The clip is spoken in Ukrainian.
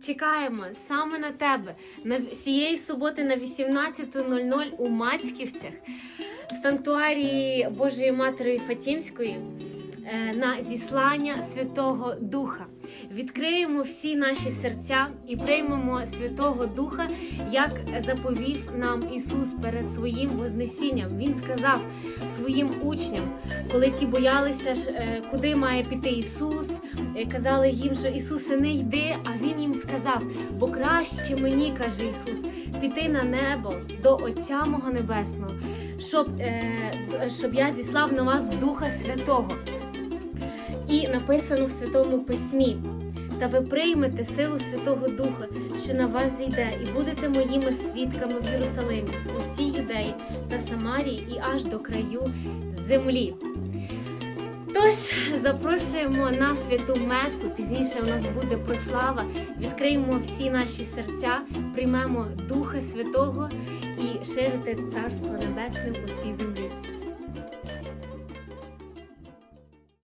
чекаємо саме на тебе на цієї суботи на 18.00 у Мацьківцях в санктуарії Божої Матері Фатімської на зіслання Святого Духа. Відкриємо всі наші серця і приймемо Святого Духа, як заповів нам Ісус перед своїм Вознесінням. Він сказав своїм учням, коли ті боялися, е, куди має піти Ісус, е, казали їм, що Ісусе не йди, а Він їм сказав: бо краще мені, каже Ісус, піти на небо до Отця мого Небесного, щоб, е, щоб я зіслав на вас Духа Святого. І написано в Святому Письмі. Та ви приймете силу Святого Духа, що на вас зійде, і будете моїми свідками в Єрусалимі, у всій юдеї та Самарії і аж до краю землі. Тож запрошуємо на святу месу. Пізніше у нас буде прослава. Відкриємо всі наші серця, приймемо Духа Святого і ширити Царство Небесне по всій землі.